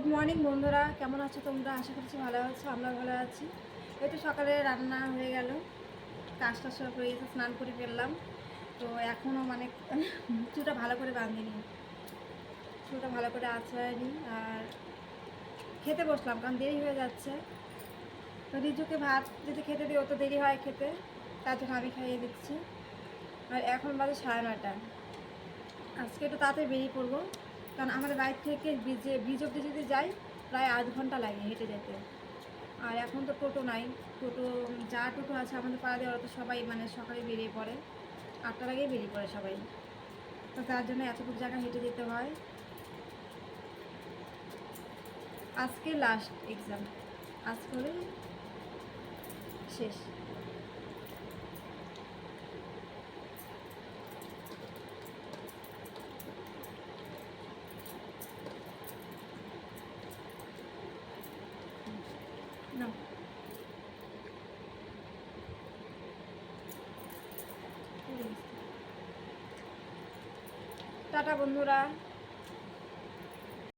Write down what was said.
Good morning বন্ধুরা। কেমন আছো তোমরা? আশা করছি ভালো আছো আমরা ভালো আছি। এই তো সকালে রান্না হয়ে গেল। কাজটা সব হয়ে গেছে, স্নান করে ফেললাম। তো এখনও মানে চুটা ভালো করে বাঁধিনি। চুটা ভালো করে আছড়ায়নি আর খেতে বসলাম, কারণ দেরি হয়ে যাচ্ছে। তো রিজুকে ভাত যদি খেতে দিই অত দেরি হয় খেতে, তার জন্য আমি খাইয়ে দিচ্ছি। আর এখন বাজে সাড়ে নয়টা। আজকে একটু তাড়াতাড়ি বেরিয়ে পড়ব। কারণ আমাদের বাড়ি থেকে ব্রিজে, ব্রিজ অব্দি যদি যাই, প্রায় আধ ঘণ্টা লাগে হেঁটে যেতে। আর এখন তো টোটো নাই। টোটো, যা টোটো আছে আমাদের পাড়া দিয়ে ওরা তো সবাই মানে সকালে বেরিয়ে পড়ে। আটটার আগেই বেরিয়ে পড়ে সবাই। তো তার জন্য এতটুকু জায়গা হেঁটে যেতে হয়। আজকে লাস্ট এক্সাম আজকে হলে শেষ। না টাটা বন্ধুরা।